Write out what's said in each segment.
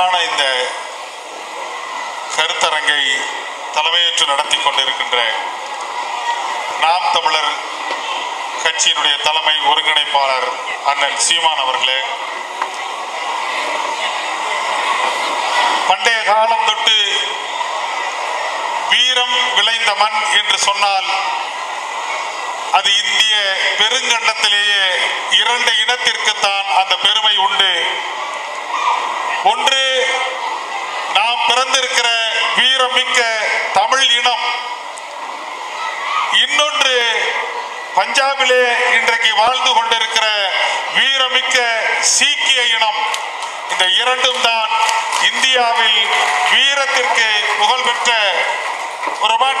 அழகான இந்த கருத்தரங்கை தலைமையேற்று நடத்தி கொண்டிருக்கின்ற நாம் தமிழர் கட்சியினுடைய தலைமை ஒருங்கிணைப்பாளர் அண்ணன் சீமான் அவர்களே பண்டைய காலம் தொட்டு வீரம் விளைந்த மண் என்று சொன்னால் அது இந்திய பெருங்கண்டத்திலேயே இரண்டு இனத்திற்குத்தான் அந்த பெருமை உண்டு. ஒன்று நாம் பிறந்திருக்கிற வீரமிக்க தமிழ் இனம். இன்னொன்று பஞ்சாபிலே இன்றைக்கு வாழ்ந்து கொண்டிருக்கிற வீரமிக்க சீக்கிய இனம். இந்த இரண்டும் தான் இந்தியாவில் வீரத்திற்கு புகழ்பெற்ற ஒருவன்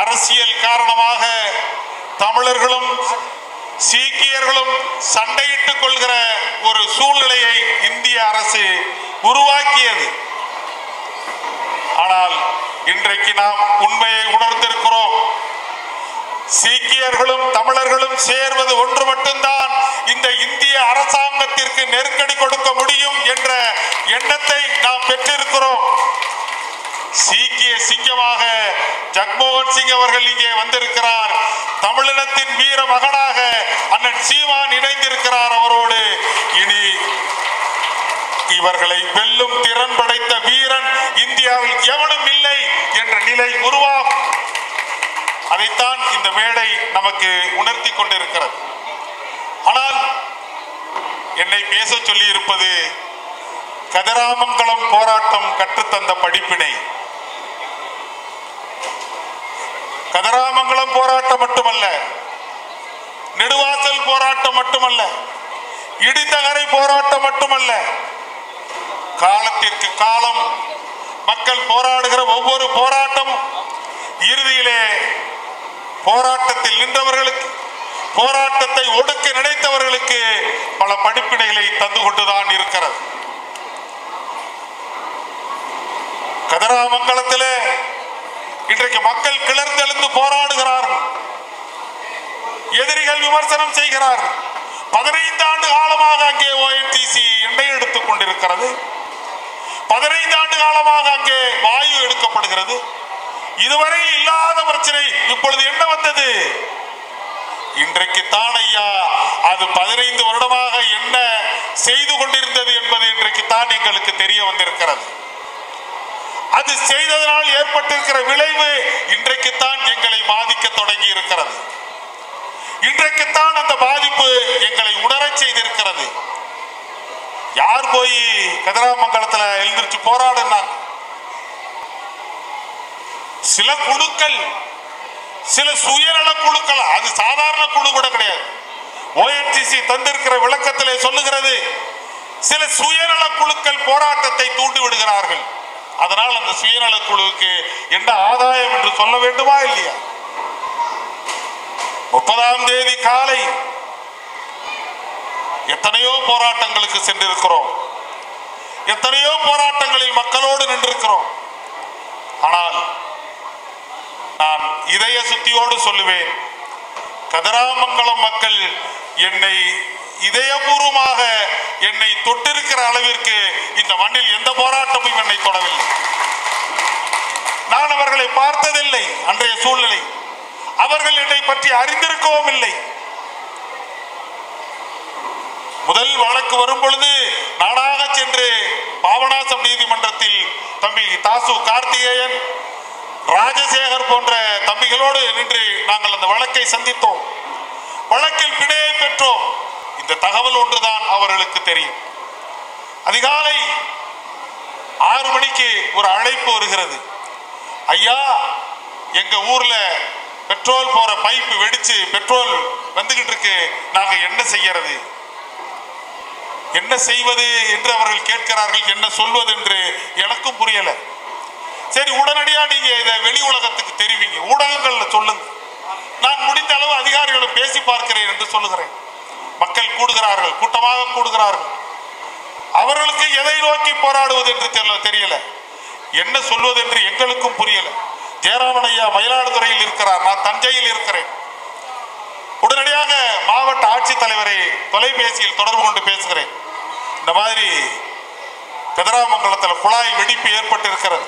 அரசியல் காரணமாக தமிழர்களும் சீக்கியர்களும் சண்டையிட்டுக் கொள்கிற ஒரு சூழ்நிலையை இந்திய அரசு உருவாக்கியது. ஆனால் இன்றைக்கு நாம் உண்மையை உணர்ந்திருக்கிறோம். சீக்கியர்களும் தமிழர்களும் சேர்வது ஒன்று மட்டும்தான் இந்த இந்திய அரசாங்கத்திற்கு நெருக்கடி கொடுக்க முடியும் என்ற எண்ணத்தை நாம் பெற்றிருக்கிறோம். சீக்கிய சிங்கமாக ஜக்மோகன் சிங் அவர்கள் இங்கே வந்திருக்கிறார். தமிழினத்தின் வீர மகனாக அண்ணன் சீமான் இணைந்திருக்கிறார் அவரோடு. இனி இவர்களை வெல்லும் திறன் படைத்த வீரன் இந்தியாவில் எவனும் இல்லை என்ற நிலை உருவாகும். அதைத்தான் இந்த மேடை நமக்கு உணர்த்தி கொண்டிருக்கிறது. ஆனால் என்னை பேச சொல்லி இருப்பது கதிராமங்கலம் போராட்டம் கற்றுத்தந்த படிப்பினை. நகராமங்கலம் போராட்டம் மட்டுமல்ல நெடுவாசல் போராட்டம் மட்டுமல்ல இடிந்தகரை போராட்டம் மட்டுமல்ல காலத்திற்கு காலம் மக்கள் போராடுகிற ஒவ்வொரு போராட்டம் இறுதியிலே போராட்டத்தில் நின்றவர்களுக்கு போராட்டத்தை ஒடுக்க நினைத்தவர்களுக்கு பல படிப்பினைகளை தந்து கொண்டுதான் இருக்கிறது. கதராமங்கலத்திலே இன்றைக்கு மக்கள் கிளர்ந்தெழுந்து போராடுகிறார்கள் எதிரிகள் விமர்சனம் செய்கிறார்கள் பதினைந்து ஆண்டு காலமாக அங்கே ஓஎன்டிசி எண்ணெய் எடுத்துக் கொண்டிருக்கிறது. பதினைந்து ஆண்டு காலமாக அங்கே வாயு எடுக்கப்படுகிறது. இதுவரை இல்லாத பிரச்சனை. இப்பொழுது என்ன வந்தது? இன்றைக்கு தான் ஐயா அது பதினைந்து வருடமாக என்ன செய்து கொண்டிருந்தது என்பது இன்றைக்கு தான் எங்களுக்கு தெரிய வந்திருக்கிறது. அது செய்ததனால் ஏற்பட்டிருக்கிற விளைவு இன்றைக்குத்தான் எங்களை பாதிக்க தொடங்கி இருக்கிறது இன்றைக்குத்தான் அந்த பாதிப்பு எங்களை உணரச் செய்திருக்கிறது. யார் போய் கதிராமங்கலத்துல எழுந்திருச்சு போராடுனாங்க? சில குழுக்கள் சில சுயநல குழுக்கள் அது சாதாரண குழு கூட கிடையாது. ஓஎன்சிசி தந்திருக்கிற விளக்கத்திலே சொல்லுகிறது சில சுயநல குழுக்கள் போராட்டத்தை தூண்டி விடுகிறார்கள் அதனால் அந்த சுயநல குழுவுக்கு என்ன ஆதாயம் என்று சொல்ல வேண்டுமா இல்லையா? முப்பதாம் தேதி காலை எத்தனையோ போராட்டங்களுக்கு சென்றிருக்கிறோம். எத்தனையோ போராட்டங்களில் மக்களோடு நின்றிருக்கிறோம். ஆனால் நான் இதய சுத்தியோடு சொல்லுவேன் கதிராமங்கலம் மக்கள் என்னை இதயபூர்வமாக என்னை தொட்டிருக்கிற அளவிற்கு இந்த மண்ணில் எந்த போராட்டமும் என்னை தொடவில்லை. நான் அவர்களை பார்த்ததில்லை அன்றைய சூழ்நிலை. அவர்கள் என்னை பற்றி அறிந்திருக்கவும் இல்லை. முதல் வழக்கு வரும் பொழுது நாடாக சென்று பாபநாசம் நீதிமன்றத்தில் தம்பி தாசு கார்த்திகேயன் ராஜசேகர் போன்ற தம்பிகளோடு நின்று நாங்கள் அந்த வழக்கை சந்தித்தோம். வழக்கில் பிணையை பெற்றோம். இந்த தகவல் ஒன்றுதான் அவர்களுக்கு தெரியும். அதிகாலை ஆறு மணிக்கு ஒரு அழைப்பு வருகிறது. ஐயா எங்க ஊர்ல பெட்ரோல் போற பைப்பு வெடிச்சு பெட்ரோல் வந்துகிட்டு இருக்கு நாங்க என்ன செய்யறது? என்ன செய்வது என்று அவர்கள் கேட்கிறார்கள். என்ன சொல்வது என்று எனக்கும் புரியல. சரி உடனடியா நீங்க இதை வெளி உலகத்துக்கு தெரிவிங்க. ஊடகங்கள்ல சொல்லுங்க. நான் முடிந்த அளவு அதிகாரிகளும் பேசி பார்க்கிறேன் என்று சொல்லுகிறேன். மக்கள் கூடுகிறார்கள் கூட்டமாக கூடுகிறார்கள். அவர்களுக்கு எதை நோக்கி போராடுவது என்று தெரியல தெரியல. என்ன சொல்வது என்று எங்களுக்கும் புரியல. ஜெயராமன் ஐயா மயிலாடுதுறையில் இருக்கிறார் நான் தஞ்சையில் இருக்கிறேன். உடனடியாக மாவட்ட ஆட்சித்தலைவரை தொலைபேசியில் தொடர்பு கொண்டு பேசுகிறேன். இந்த மாதிரி கதிராமங்கலத்தில் குழாய் வெடிப்பு ஏற்பட்டு இருக்கிறது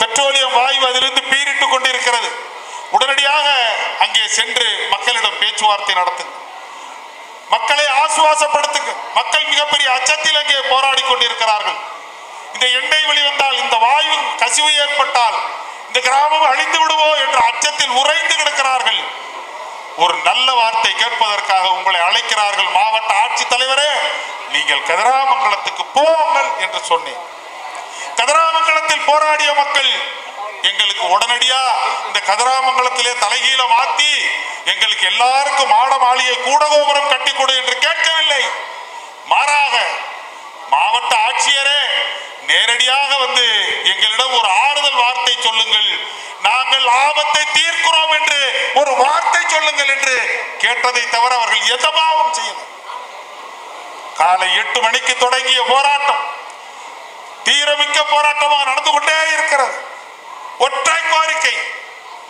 பெட்ரோலியம் வாயு அதிலிருந்து பீரிட்டு கொண்டிருக்கிறது. உடனடியாக அங்கே சென்று மக்களிடம் பேச்சுவார்த்தை நடத்துங்க மக்களை ஆசுவாசப்படுத்துங்க. மக்கள் மிகப்பெரிய அச்சத்தில் அங்கே போராடி கொண்டிருக்கிறார்கள். இந்த எண்ணெய் வெளிவந்தால் இந்த வாயு கசிவு ஏற்பட்டால் இந்த கிராமம் அழிந்து விடுவோ என்ற அச்சத்தில் உறைந்து கிடக்கிறார்கள். ஒரு நல்ல வார்த்தை கேட்பதற்காக உங்களை அழைக்கிறார்கள் மாவட்ட ஆட்சித்தலைவரே. நீங்கள் கதிராமங்கலத்துக்கு போங்கள் என்று சொன்னேன். கதிராமங்கலத்தில் போராடிய மக்கள் எங்களுக்கு உடனடியா இந்த கதிராமங்கலத்திலே தலைகீழ மாத்தி எங்களுக்கு எல்லாருக்கும் மாட மாளிகை கூடகோபுரம் கட்டி கொடு என்று கேட்கவில்லை. மாறாக மாவட்ட ஆட்சியரே நேரடியாக வந்து எங்களிடம் ஒரு ஆறுதல் வார்த்தை சொல்லுங்கள். நாங்கள் ஆபத்தை தீர்க்கிறோம் என்று ஒரு வார்த்தை சொல்லுங்கள் என்று கேட்டதை தவிர அவர்கள் எதமாவும் செய்யல காலை எட்டு மணிக்கு தொடங்கிய போராட்டம் தீரமிக்க போராட்டமாக நடந்து கொண்டே இருக்கிறது. ஒற்றை கோரிக்கை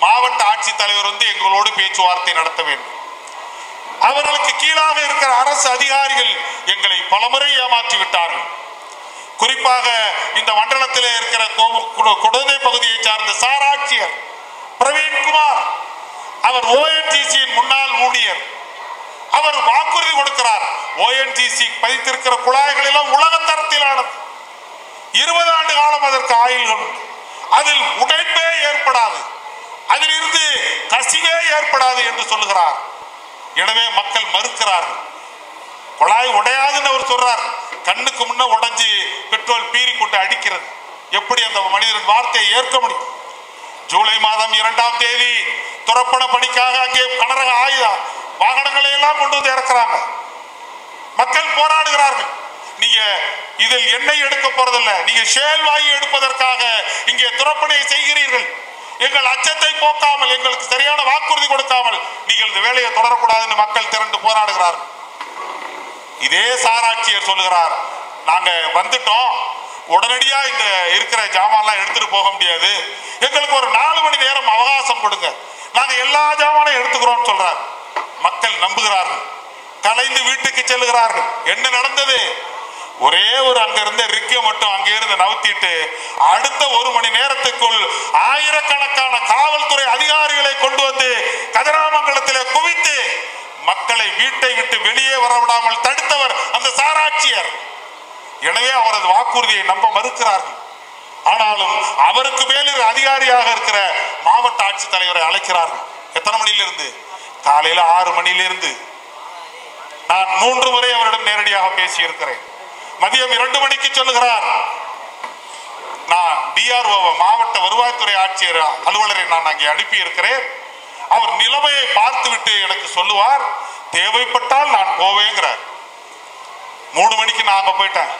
மாவட்ட ஆட்சித்தலைவர் வந்து எங்களோடு பேச்சுவார்த்தை நடத்த வேண்டும். அவர்களுக்கு கீழாக இருக்கிற அரசு அதிகாரிகள் எங்களை பலமுறை ஏமாற்றி விட்டார்கள். குறிப்பாக இந்த மண்டலத்தில் இருக்கிற குடந்தை பகுதியை சார்ந்த சாராட்சியர் பிரவீன்குமார் அவர் ஓஎன்ஜிசியின் முன்னாள் ஊழியர். அவர் வாக்குறுதி கொடுக்கிறார். ஓஎன்ஜிசி பதித்திருக்கிற குழாய்கள் எல்லாம் உலக தரத்திலானது. இருபது ஆண்டு காலம் அதற்கு ஆயுள்கள் உண்டு. அதில் உடைப்பே ஏற்படாது. அதிலிருந்து கசிவே ஏற்படாது என்று சொல்லுகிறார். எனவே மக்கள் மறுக்கிறார்கள். குழாய் உடையாதுன்னு அவர் சொல்றார். கண்ணுக்கு முன்ன உடைஞ்சு பெட்ரோல் பீறி கொண்டு அடிக்கிறது. எப்படி அந்த மனிதன் வார்த்தையை ஏற்க முடியும்? ஜூலை மாதம் இரண்டாம் தேதி துறப்பண பணிக்காக அங்கே கனரக ஆயுதம் வாகனங்களை எல்லாம் கொண்டு வந்து இறக்குறாங்க. மக்கள் போராடுகிறார்கள். நீங்க இதில் எண்ணெய் எடுக்க போறதில்லை. நீங்க ஷேல் வாயு எடுப்பதற்காக இங்கே துறப்பணியை செய்கிறீர்கள். எங்கள் அச்சத்தை போக்காமல் எங்களுக்கு சரியான வாக்குறுதி கொடுக்காமல் நீங்கள் இந்த வேலையை தொடரக்கூடாதுன்னு மக்கள் திரண்டு போராடுகிறார். இதே சாராட்சியர் சொல்லுகிறார் நாங்க வந்துட்டோம். உடனடியா இந்த இருக்கிற ஜாமான்லாம் எடுத்துட்டு போக முடியாது. எங்களுக்கு ஒரு நாலு மணி நேரம் அவகாசம் கொடுங்க. நாங்க எல்லா ஜாமானையும் எடுத்துக்கிறோம் சொல்றார். மக்கள் நம்புகிறார்கள். கலைந்து வீட்டுக்கு செல்லுகிறார்கள். என்ன நடந்தது? ஒரே ஒரு அங்க இருந்த ரிக்கை மட்டும் அங்கே இருந்து நவுத்திட்டு அடுத்த ஒரு மணி நேரத்துக்குள் ஆயிரக்கணக்கான காவல்துறை அதிகாரிகளை கொண்டு வந்து கதிராமங்கலத்திலே குவித்து மக்களை வீட்டை விட்டு வெளியே வரவிடாமல் தடுத்தவர் அந்த சாராட்சியர். எனவே அவரது வாக்குறுதியை நம்ப மறுக்கிறார்கள். ஆனாலும் அவருக்கு மேல் அதிகாரியாக இருக்கிற மாவட்ட ஆட்சித்தலைவரை அழைக்கிறார்கள். எத்தனை மணியிலிருந்து? காலையில ஆறு மணியிலிருந்து. நான் மூன்று முறை அவரிடம் நேரடியாக பேசியிருக்கிறேன். மதியம் இரண்டு மணிக்கு சொல்லுகிறார். நான் டிஆர்ஓ மாவட்ட வருவாய்த்துறை ஆட்சியர் அலுவலரை நான் அங்கே அனுப்பி இருக்கிறேன் அவர் நிலைமையை பார்த்துவிட்டு எனக்கு சொல்லுவார் தேவைப்பட்டால் நான் போவேங்கிறார். மூணு மணிக்கு நான் அங்கே போயிட்டேன்.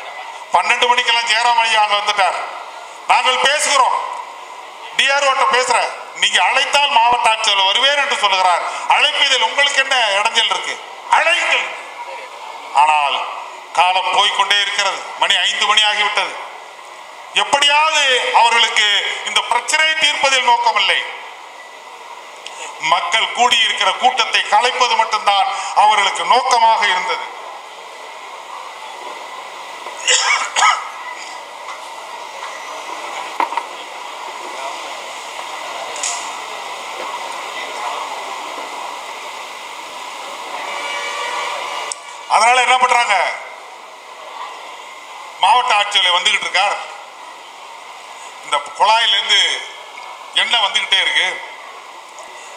பன்னெண்டு மணிக்கெல்லாம் ஜெயராமையா அங்கே வந்துட்டார். நாங்கள் பேசுகிறோம். டிஆர்ஓட்ட பேசுறேன். நீங்க அழைத்தால் மாவட்ட ஆட்சியர் வருவேன் என்று சொல்லுகிறார். அழைப்பதில் உங்களுக்கு என்ன இடைஞ்சல் இருக்கு? அழைங்கள் ஆனால் காலம் போய்கொண்டே இருக்கிறது. மணி ஐந்து மணி ஆகிவிட்டது. எப்படியாவது அவர்களுக்கு இந்த பிரச்சனையை தீர்ப்பதில் நோக்கமில்லை. மக்கள் கூடியிருக்கிற கூட்டத்தை கலைப்பது மட்டும்தான் அவர்களுக்கு நோக்கமாக இருந்தது. அதனால என்ன பண்றாங்க வந்துகிட்டு இருக்கார். இந்த குழாயிலேருந்து எண்ணெய் வந்துகிட்டே இருக்கு?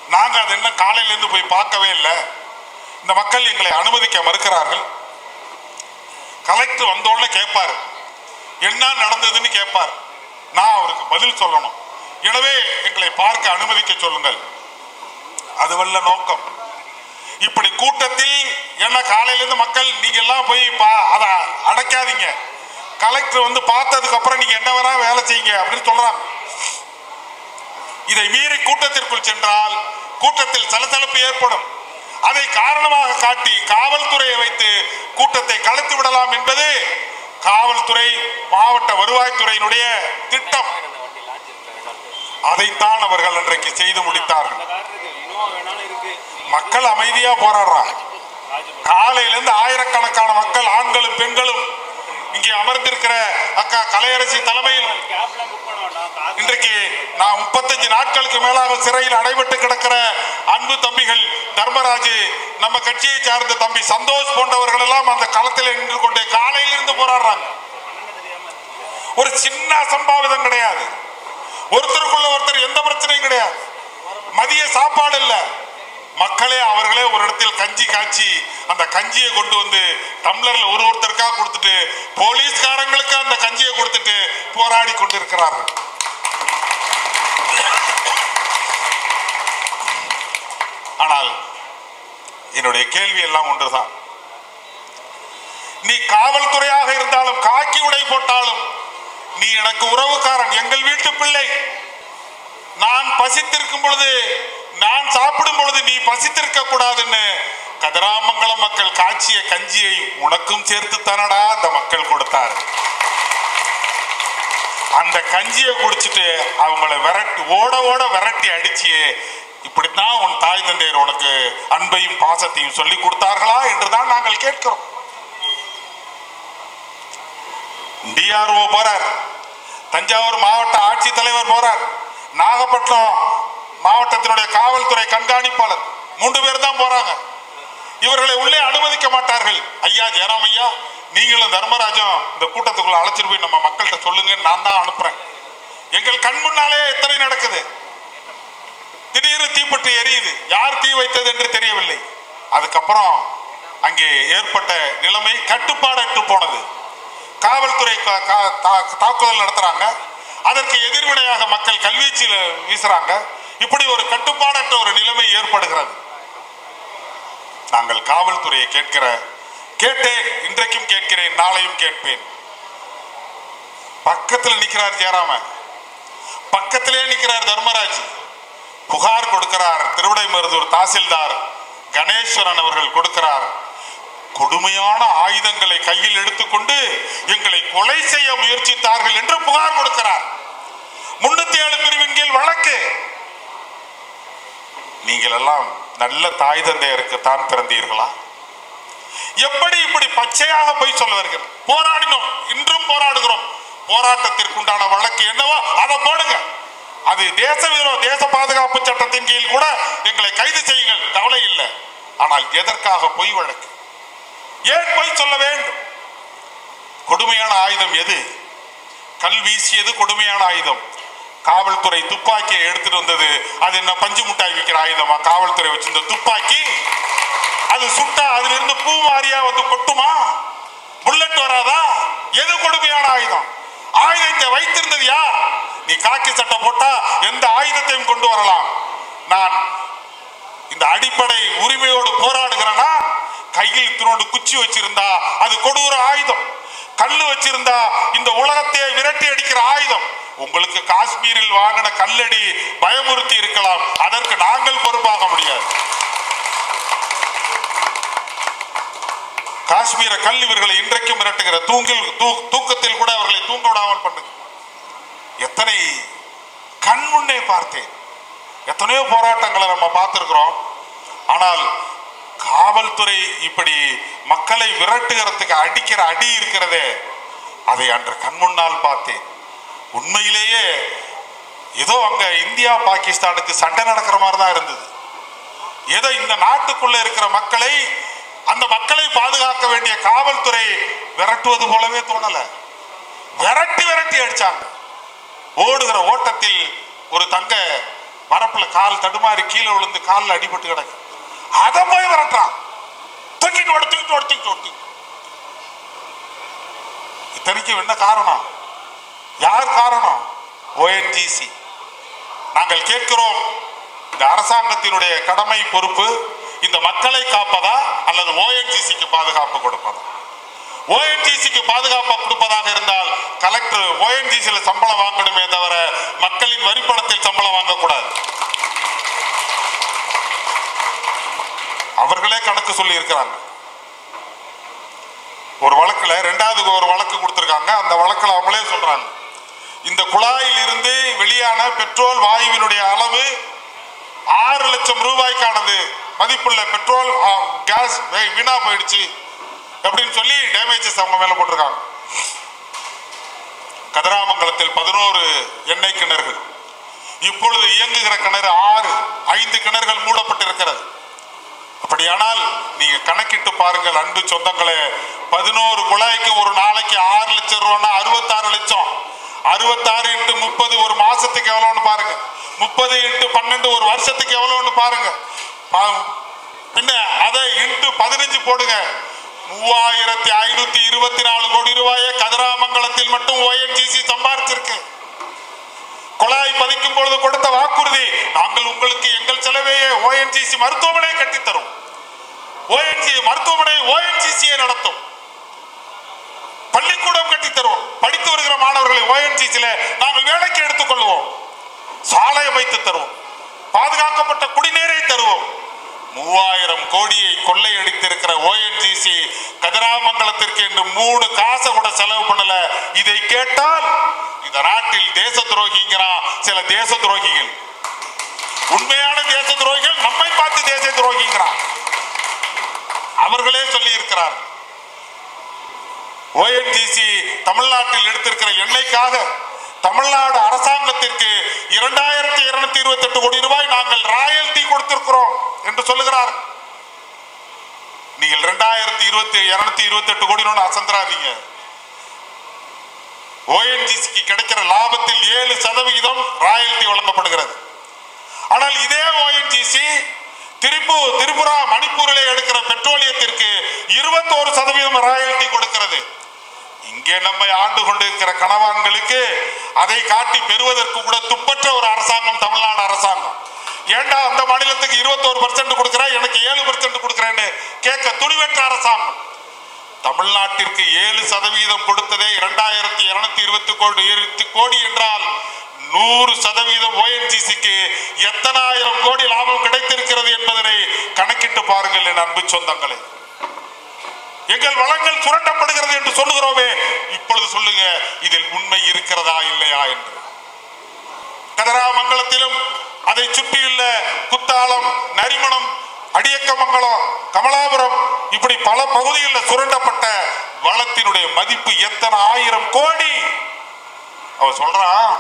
நாங்க அது என்ன காலையில இருந்து போய் பார்க்கவே இல்லை. இந்த மக்கள் எங்களை அனுமதிக்க மறுக்கிறார்கள். கலெக்டர் வந்தோடனே கேட்பார். என்ன நடந்ததுன்னு கேட்பார். நான் அவருக்கு பதில் சொல்லணும். எனவே எங்களை பார்க்க அனுமதிக்க சொல்லுங்கள். அதுவல்ல நோக்கம். இப்படி கூட்டத்தில் என்ன காலையிலேருந்து மக்கள் நீங்க எல்லாம் போய் பா அதை அடைக்காதீங்க. கலெக்டர் வந்து பார்த்ததுக்கு அப்புறம் நீங்க என்ன வேணா வேலை செய்யுங்க அப்படின்னு சொல்றாங்க இதை மீறி கூட்டத்திற்குள் சென்றால் கூட்டத்தில் சலசலப்பு ஏற்படும். அதை காரணமாக காட்டி காவல்துறையை வைத்து கூட்டத்தை கலைத்து விடலாம் என்பது காவல்துறை மாவட்ட வருவாய்த்துறையினுடைய திட்டம். அதைத்தான் அவர்கள் அன்றைக்கு செய்து முடித்தார்கள். மக்கள் அமைதியா போராடுறாங்க. காலையிலிருந்து ஆயிரக்கணக்கான மக்கள் ஆண்களும் பெண்களும் இங்கே அமர்ந்திருக்கிற அக்கா கலையரசி தலைமையில் இன்றைக்கு நான் முப்பத்தஞ்சு நாட்களுக்கு மேலாக சிறையில் அடைபட்டு கிடக்கிற அன்பு தம்பிகள் தர்மராஜ் நம்ம கட்சியை சார்ந்த தம்பி சந்தோஷ் போன்றவர்கள் எல்லாம் அந்த களத்தில் நின்று கொண்டு காலையிலிருந்து போராடுறாங்க. ஒரு சின்ன அசம்பாவிதம் கிடையாது. ஒருத்தருக்குள்ள ஒருத்தர் எந்த பிரச்சனையும் கிடையாது. மதிய சாப்பாடு இல்லை. மக்களே அவர்களே ஒரு இடத்தில் கஞ்சி காய்ச்சி அந்த கஞ்சியை கொண்டு வந்து டம்ளர்ல ஒரு ஒருத்தருக்கா கொடுத்துட்டு போலீஸ்காரங்களுக்கு அந்த கஞ்சியை கொடுத்துட்டு போராடி கொண்டிருக்கிறார்கள். ஆனால் என்னுடைய கேள்வி எல்லாம் ஒன்றுதான். நீ காவல்துறையாக இருந்தாலும் காக்கி உடை போட்டாலும் நீ எனக்கு உறவுக்காரன் எங்கள் வீட்டு பிள்ளை. நான் பசித்திருக்கும் பொழுது நான் சாப்பிடும் பொழுது நீ பசித்திருக்க கூடாதுன்னு கதராமங்கலம் மக்கள் காய்ச்சிய கஞ்சியை உனக்கும் சேர்த்து தானடா அந்த மக்கள் கொடுத்தாரு. அந்த கஞ்சியை குடிச்சிட்டு அவங்கள விரட்டி ஓட ஓட விரட்டி அடிச்சு இப்படித்தான் உன் தாய் தந்தையர் உனக்கு அன்பையும் பாசத்தையும் சொல்லி கொடுத்தார்களா என்றுதான் நாங்கள் கேட்கிறோம். டிஆர்ஓ போறார். தஞ்சாவூர் மாவட்ட ஆட்சித்தலைவர் போறார். நாகப்பட்டினம் மாவட்டத்தினுடைய காவல்துறை கண்காணிப்பாளர். மூன்று பேர் தான் போறாங்க. இவர்களை உள்ளே அனுமதிக்க மாட்டார்கள். ஐயா ஜெயராம் ஐயா நீங்களும் தர்மராஜும் இந்த கூட்டத்துக்குள்ள அழைச்சிட்டு போய் நம்ம மக்கள்கிட்ட சொல்லுங்க நான் தான் அனுப்புறேன். எங்கள் கண் முன்னாலே எத்தனை நடக்குது? திடீர்னு தீப்பற்றி எரியுது. யார் தீ வைத்தது என்று தெரியவில்லை. அதுக்கப்புறம் அங்கே ஏற்பட்ட நிலைமை கட்டுப்பாடற்று போனது. காவல்துறை கா- தா- தாக்குதல் நடத்துறாங்க. அதற்கு எதிர்வினையாக மக்கள் கல்வீச்சில் வீசுறாங்க. இப்படி ஒரு கட்டுப்பாடற்ற ஒரு நிலைமை ஏற்படுகிறது. நாங்கள் காவல்துறையை கேட்கிற கேட்டேன் இன்றைக்கும் கேட்கிறேன் நாளையும் கேட்பேன். பக்கத்தில் நிற்கிறார் ஜெயராமன். பக்கத்திலே நிற்கிறார் தர்மராஜ். புகார் கொடுக்கிறார் திருவிடை மருதூர் தாசில்தார் கணேஸ்வரன் அவர்கள் கொடுக்கிறார். கொடுமையான ஆயுதங்களை கையில் எடுத்துக்கொண்டு எங்களை கொலை செய்ய முயற்சித்தார்கள் என்று புகார் கொடுக்கிறார். முன்னூத்தி ஏழு பிரிவின் கீழ் வழக்கு. நீங்கள் எல்லாம் நல்ல தாய் தந்தையருக்குத்தான் பிறந்தீர்களா? எப்படி இப்படி பச்சையாக போய் சொல்ல வருகிறது போராடினோம் இன்றும் போராடுகிறோம். போராட்டத்திற்குண்டான வழக்கு என்னவோ அதை போடுங்க. அது தேச விரோ தேச பாதுகாப்பு சட்டத்தின் கீழ் கூட எங்களை கைது செய்யுங்கள். கவலை இல்லை. ஆனால் எதற்காக பொய் வழக்கு? ஏன் பொய் சொல்ல வேண்டும்? கொடுமையான ஆயுதம் எது? கல் வீசியது கொடுமையான ஆயுதம். காவல்துறை துப்பாக்கியை எடுத்துட்டு வந்தது. அது என்ன பஞ்சு முட்டாய் விற்கிற ஆயுதமா? காவல்துறை வச்சிருந்த துப்பாக்கி. அது சுட்டா அதுல இருந்து பூ மாறியா வந்து கொட்டுமா? புல்லட் வராதா? எது கொடுமையான ஆயுதம்? ஆயுதத்தை வைத்திருந்தது யார்? நீ காக்கி சட்டை போட்டா எந்த ஆயுதத்தையும் கொண்டு வரலாம். நான் இந்த அடிப்படை உரிமையோடு போராடுகிறனா? கையில் இத்தினோடு குச்சி வச்சிருந்தா அது கொடூர ஆயுதம். கல்லு வச்சிருந்தா இந்த உலகத்தையே விரட்டி அடிக்கிற ஆயுதம். உங்களுக்கு காஷ்மீரில் வாங்கின கல்லடி பயமுறுத்தி இருக்கலாம். அதற்கு நாங்கள் பொறுப்பாக முடியாது. காஷ்மீர கல் இவர்களை இன்றைக்கும் மிரட்டுகிற தூங்கில் தூ- தூக்கத்தில் கூட அவர்களை தூங்க விடாமல் பண்ணுங்க. எத்தனை கண் முன்னே பார்த்தேன். எத்தனையோ போராட்டங்களை நம்ம பார்த்துருக்கிறோம். ஆனால் காவல்துறை இப்படி மக்களை விரட்டுகிறதுக்கு அடிக்கிற அடி இருக்கிறதே அதை அன்று கண் முன்னால் பார்த்தேன். உண்மையிலேயே ஏதோ அங்க இந்தியா பாகிஸ்தானுக்கு சண்டை நடக்கிற மாதிரி தான் இருந்தது. ஏதோ இந்த நாட்டுக்குள்ள இருக்கிற மக்களை அந்த மக்களை பாதுகாக்க வேண்டிய காவல்துறை விரட்டுவது போலவே தோணல. விரட்டி விரட்டி அடிச்சாங்க. ஓடுகிற ஓட்டத்தில் ஒரு தங்க வரப்புல கால் தடுமாறி கீழே விழுந்து காலில் அடிபட்டு கிடக்கு. அதை போய் விரட்டுறான். தூக்கிட்டு ஓடு தூக்கிட்டு ஓடு தூக்கிட்டு ஓடு இத்தனைக்கும் என்ன காரணம்? யார் காரணம்? ஓஎன்ஜிசி நாங்கள் கேட்கிறோம் இந்த அரசாங்கத்தினுடைய கடமை பொறுப்பு இந்த மக்களை காப்பதா அல்லது ஓஎன்ஜிசிக்கு பாதுகாப்பு கொடுப்பதா? ஓஎன்ஜிசிக்கு பாதுகாப்பு கொடுப்பதாக இருந்தால் கலெக்டர் ஓஎன்ஜிசியில சம்பளம் வாங்கணுமே தவிர மக்களின் வரிப்பணத்தில் சம்பளம் வாங்கக்கூடாது. அவர்களே கணக்கு சொல்லி இருக்கிறாங்க ஒரு வழக்குல ரெண்டாவது ஒரு வழக்கு கொடுத்திருக்காங்க. அந்த வழக்குல அவங்களே சொல்றாங்க. இந்த குழாயில் இருந்து வெளியான பெட்ரோல் வாயுவினுடைய அளவு ஆறு லட்சம் ரூபாய்க்கானது. மதிப்புள்ள பெட்ரோல் ஆ, கேஸ் வே- வீணா போயிடுச்சு அப்படின்னு சொல்லி டேமேஜஸ் அவங்க மேல போட்டிருக்காங்க. கதிராமங்கலத்தில் பதினோரு எண்ணெய் கிணறுகள். இப்பொழுது இயங்குகிற கிணறு ஆறு ஐந்து கிணறுகள் மூடப்பட்டிருக்கிறது. அப்படியானால் நீங்க கணக்கிட்டு பாருங்கள் அன்பு சொந்தங்களே பதினோரு குழாய்க்கு ஒரு நாளைக்கு ஆறு லட்சம் ரூபான்னா அறுபத்தாறு லட்சம். அறுபத்தாறு இன்ட்டு முப்பது ஒரு மாசத்துக்கு எவ்வளோன்னு பாருங்க. முப்பது இன்ட்டு பன்னெண்டு ஒரு வருஷத்துக்கு எவ்வளோன்னு பாருங்க. பின்ன அதை இன்ட்டு பதினஞ்சு போடுங்க. மூவாயிரத்தி ஐநூத்தி இருபத்தி நாலு கோடி ரூபாயை கதிராமங்கலத்தில் மட்டும் ஓஎன்ஜிசி சம்பாதிச்சிருக்கு குழாய் பதிக்கும் பொழுது கொடுத்த வாக்குறுதி நாங்கள் உங்களுக்கு எங்கள் செலவையே ஓஎன்ஜிசி மருத்துவமனை கட்டித்தரும். ஓஎன்ஜி மருத்துவமனை ஓஎன்ஜிசியை நடத்தும். பள்ளிக்கூடம் படித்து வருகிற மாணவர்களை ஓஎன்ஜிசியில நாங்கள் வேலைக்கு எடுத்துக் கொள்வோம் சாலை அமைத்து தருவோம். பாதுகாக்கப்பட்ட குடிநீரை தருவோம். மூவாயிரம் கோடியை கொள்ளையடித்திருக்கிற ஓஎன்ஜிசி கதிராமங்கலத்திற்கு என்று மூணு காசை கூட செலவு பண்ணல. இதை கேட்டால் இந்த நாட்டில் தேச துரோகிங்கிறான் சில தேச துரோகிகள். உண்மையான தேச துரோகிகள் நம்மை பார்த்து தேச துரோகிங்கிறான். அவர்களே சொல்லி இருக்கிறார்கள் ஓஎன்ஜிசி தமிழ்நாட்டில் எடுத்திருக்கிற எண்ணெய்க்காக தமிழ்நாடு அரசாங்கத்திற்கு இரண்டாயிரத்தி இருநூத்தி இருபத்தி எட்டு கோடி ரூபாய் நாங்கள் ராயல்டி கொடுத்திருக்கிறோம் என்று சொல்லுகிறார். நீங்கள் இரண்டாயிரத்தி இருபத்தி இருநூத்தி இருபத்தி எட்டு கோடி அசந்திராதீங்க ஓஎன்ஜிசிக்கு கிடைக்கிற லாபத்தில் ஏழு சதவிகிதம் ராயல்டி வழங்கப்படுகிறது. ஆனால் இதே ஓஎன்ஜிசி திருப்பூர் திரிபுரா மணிப்பூரிலே எடுக்கிற பெட்ரோலியத்திற்கு இருபத்தோரு சதவீதம் ராயல்டி கொடுக்கிறது. இங்கே நம்மை ஆண்டு கொண்டிருக்கிற கணவான்களுக்கு அதை காட்டி பெறுவதற்கு கூட துப்பற்ற ஒரு அரசாங்கம் தமிழ்நாடு அரசாங்கம். ஏண்டா அந்த மாநிலத்துக்கு இருபத்தோரு பர்சன்ட் கொடுக்குற? எனக்கு ஏழு பர்சன்ட் கொடுக்குறேன்னு கேட்க துணிவற்ற அரசாங்கம். தமிழ்நாட்டிற்கு ஏழு சதவீதம் கொடுத்ததே இரண்டாயிரத்தி இருநூத்தி இருபத்தி கோடி இருபத்தி கோடி என்றால் நூறு சதவீதம் ஓஎன்ஜிசிக்கு எத்தனாயிரம் கோடி லாபம் கிடைத்திருக்கிறது என்பதனை கணக்கிட்டு பாருங்கள் என் அன்பு சொந்தங்களே. எங்கள் வளங்கள் சுரண்டப்படுகிறது என்று சொல்லுகிறோமே இப்பொழுது சொல்லுங்க இதில் உண்மை இருக்கிறதா இல்லையா என்று. கதராமங்கலத்திலும் அதை சுற்றியுள்ள குத்தாலம் நரிமணம் அடியக்கமங்கலம் கமலாபுரம் இப்படி பல பகுதிகளில் சுரண்டப்பட்ட வளத்தினுடைய மதிப்பு எத்தனை ஆயிரம் கோடி? அவன் சொல்றான்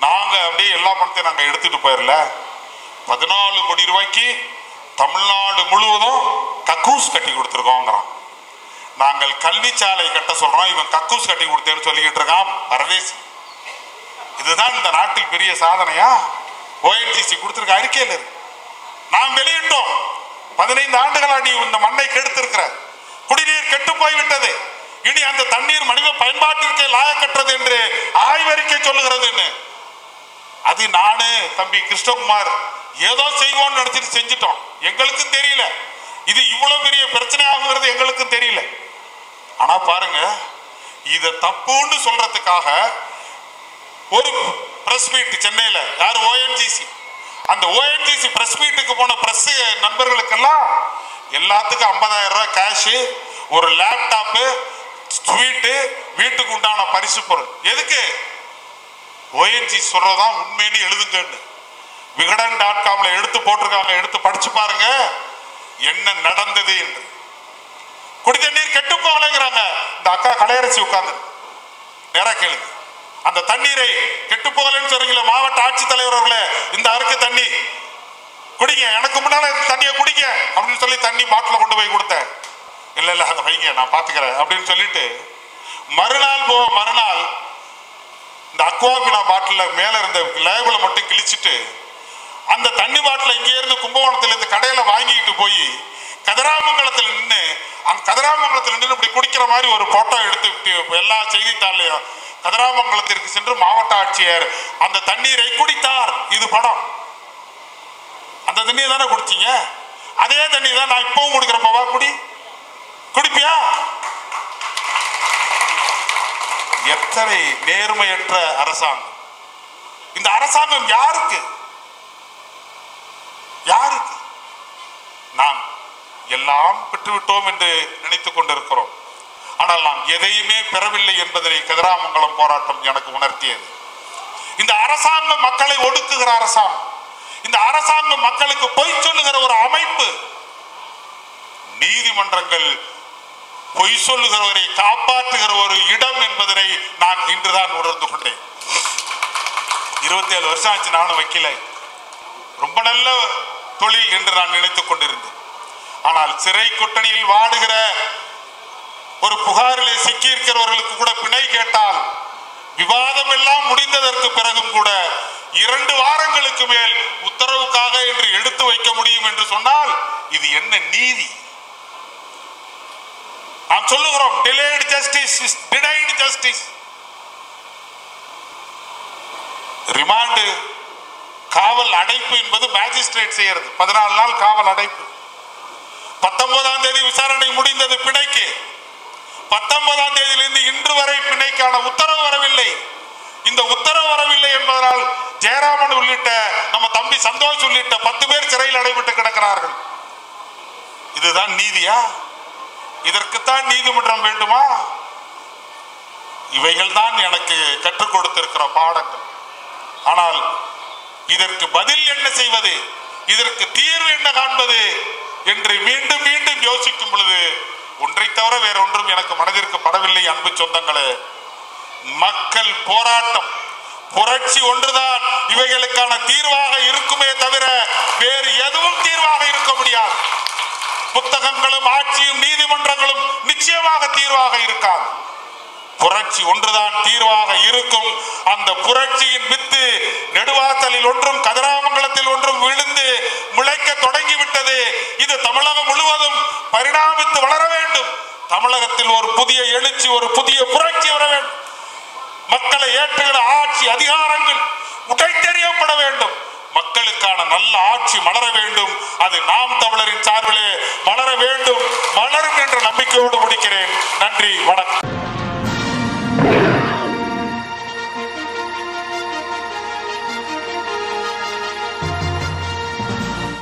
நாங்க அப்படியே எல்லா பணத்தையும் நாங்க எடுத்துட்டு போயிடல பதினாலு கோடி ரூபாய்க்கு தமிழ்நாடு முழுவதும் கக்கூஸ் கட்டி கொடுத்துருக்கோங்கிறான். நாங்கள் கல்வி சாலை கட்ட சொல்றோம் இவன் கக்கூஸ் கட்டி கொடுத்தேன்னு சொல்லிக்கிட்டு இருக்கான் பரதேசி. இதுதான் இந்த நாட்டில் பெரிய சாதனையா? ஓஎன்ஜிசி கொடுத்துருக்க அறிக்கையில் இருக்கு. நாம் வெளியிட்டோம். பதினைந்து ஆண்டுகளா நீ இந்த மண்ணை கெடுத்திருக்கிற. குடிநீர் கெட்டு போய்விட்டது. இனி அந்த தண்ணீர் மனித பயன்பாட்டிற்கு லாயக்கற்றது என்று ஆய்வறிக்கை சொல்லுகிறது அது நானு தம்பி கிருஷ்ணகுமார் ஏதோ செய்வோம்னு நினைச்சிட்டு செஞ்சிட்டோம். எங்களுக்கும் தெரியல. இது இவ்வளவு பெரிய பிரச்சனை ஆகுங்கிறது எங்களுக்கும் தெரியல. ஆனா பாருங்க இத தப்புன்னு சொல்றதுக்காக ஒரு பிரஸ் மீட் சென்னையில யார்? ஓஎன்ஜிசி அந்த ஓஎன்ஜிசி பிரஸ் மீட்டுக்கு போன பிரஸ் நண்பர்களுக்கெல்லாம் எல்லாத்துக்கும் ஐம்பதாயிரம் ரூபாய் கேஷ் ஒரு லேப்டாப்பு ஸ்வீட்டு வீட்டுக்கு உண்டான பரிசு பொருள். எதுக்கு? ஓஎன்ஜி சொல்றதான் உண்மைன்னு எழுதுங்கன்னு. விகடன் டாட் காம்ல எடுத்து போட்டிருக்காங்க. எடுத்து படிச்சு பாருங்க. என்ன நடந்தது என்று. குடி தண்ணீர் கெட்டு போகலைங்கிறாங்க. இந்த அக்கா கலையரசி உட்கார்ந்து நேரா கேளுங்க. அந்த தண்ணீரை கெட்டு போகலன்னு சொல்றீங்களே மாவட்ட ஆட்சித்தலைவர் அவர்களே இந்த அருக்கு தண்ணி. குடிங்க. எனக்கு முன்னால இந்த தண்ணியை குடிங்க அப்படின்னு சொல்லி தண்ணி பாட்டில கொண்டு போய் கொடுத்தேன். இல்ல இல்ல அதை வைங்க நான் பாத்துக்கிறேன் அப்படின்னு சொல்லிட்டு மறுநாள் போ மறுநாள் இந்த அக்வாபினா பாட்டில மேல இருந்த லேபிளை மட்டும் கிழிச்சிட்டு அந்த தண்ணி பாட்டில் இங்கே இருந்து கும்பகோணத்துல இருந்து வாங்கிட்டு போய் கதிராமங்கலத்தில் நின்று அந்த கதிராமங்கலத்தில் நின்று இப்படி குடிக்கிற மாதிரி ஒரு போட்டோ எடுத்து விட்டு எல்லா செய்தித்தாள்லையும் கதிராமங்கலத்திற்கு சென்று மாவட்ட ஆட்சியர் அந்த தண்ணீரை குடித்தார். இது படம். அந்த தண்ணியை தானே குடிச்சீங்க? அதே தண்ணி தான் நான் இப்பவும் குடிக்கிறப்பவா குடி. குடிப்பியா? எத்தனை நேர்மையற்ற அரசாங்கம். இந்த அரசாங்கம் யாருக்கு? யாருக்கு? நாம் எல்லாம் பெற்றுவிட்டோம் என்று நினைத்துக் கொண்டிருக்கிறோம். ஆனால் நாம் எதையுமே பெறவில்லை என்பதனை கதிராமங்கலம் போராட்டம் எனக்கு உணர்த்தியது. இந்த அரசாங்கம் மக்களை ஒடுக்குகிற அரசாங்கம் இந்த அரசாங்கம் மக்களுக்கு பொய் சொல்லுகிற ஒரு அமைப்பு நீதிமன்றங்கள் பொய் சொல்லுகிறவரை காப்பாற்றுகிற ஒரு இடம் என்பதனை நான் இன்றுதான் உணர்ந்து கொண்டேன். இருபத்தி ஏழு வருஷம் ஆச்சு நானும் வைக்கல. ரொம்ப நல்ல தொழில் என்று நான் நினைத்துக் கொண்டிருந்தேன். ஆனால் சிறை கூட்டணியில் வாடுகிற ஒரு புகாரிலே சிக்கியிருக்கிறவர்களுக்கு கூட பிணை கேட்டால் விவாதம் எல்லாம் முடிந்ததற்கு பிறகும் கூட இரண்டு வாரங்களுக்கு மேல் உத்தரவுக்காக என்று எடுத்து வைக்க முடியும் என்று சொன்னால் இது என்ன நீதி? நாம் சொல்லுகிறோம் டிலேடு ஜஸ்டிஸ் இஸ் டிடைடு ஜஸ்டிஸ் ரிமாண்டு காவல் அடைப்பு என்பது மேஜிஸ்ட்ரேட் செய்யறது. பதினாலு நாள் காவல் அடைப்பு. பத்தொன்பதாம் தேதி விசாரணை முடிந்தது பிணைக்கு. பத்தொன்பதாம் தேதியிலிருந்து இன்று வரை பிணைக்கான உத்தரவு வரவில்லை. இந்த உத்தரவு வரவில்லை என்பதனால் ஜெயராமன் உள்ளிட்ட நம்ம தம்பி சந்தோஷ் உள்ளிட்ட பத்து பேர் சிறையில் அடைபட்டு கிடக்கிறார்கள். இதுதான் நீதியா? இதற்குத்தான் நீதிமன்றம் வேண்டுமா? இவைகள் தான் எனக்கு கற்றுக் கொடுத்திருக்கிற பாடங்கள். ஆனால் இதற்கு பதில் என்ன செய்வது? இதற்கு தீர்வு என்ன காண்பது? என்று மீண்டும் மீண்டும் யோசிக்கும் பொழுது ஒன்றை தவிர வேற ஒன்றும் எனக்கு மனதிற்கு படவில்லை அன்பு சொந்தங்களே. மக்கள் போராட்டம் புரட்சி ஒன்றுதான். இவைகளுக்கான தீர்வாக இருக்குமே தவிர வேறு எதுவும் தீர்வாக இருக்க முடியாது. புத்தகங்களும் ஆட்சியும் நீதிமன்றங்களும் நிச்சயமாக தீர்வாக இருக்காது. புரட்சி ஒன்றுதான் தீர்வாக இருக்கும். அந்த புரட்சியின் வித்து நெடுவாசலில் ஒன்றும் கதிராமங்கலத்தில் ஒன்றும் விழுந்து முளைக்க தொடங்கிவிட்டது. இது தமிழகம் முழுவதும் பரிணாமித்து வளர வேண்டும். தமிழகத்தில் ஒரு புதிய எழுச்சி ஒரு புதிய புரட்சி வர வேண்டும். மக்களை ஏற்றுகிற ஆட்சி அதிகாரங்கள் உடைத்தெறியப்பட வேண்டும். மக்களுக்கான நல்ல ஆட்சி மலர வேண்டும். அது நாம் தமிழரின் சார்பிலே மலர வேண்டும். மலரும் என்ற நம்பிக்கையோடு முடிக்கிறேன். நன்றி வணக்கம். Yeah.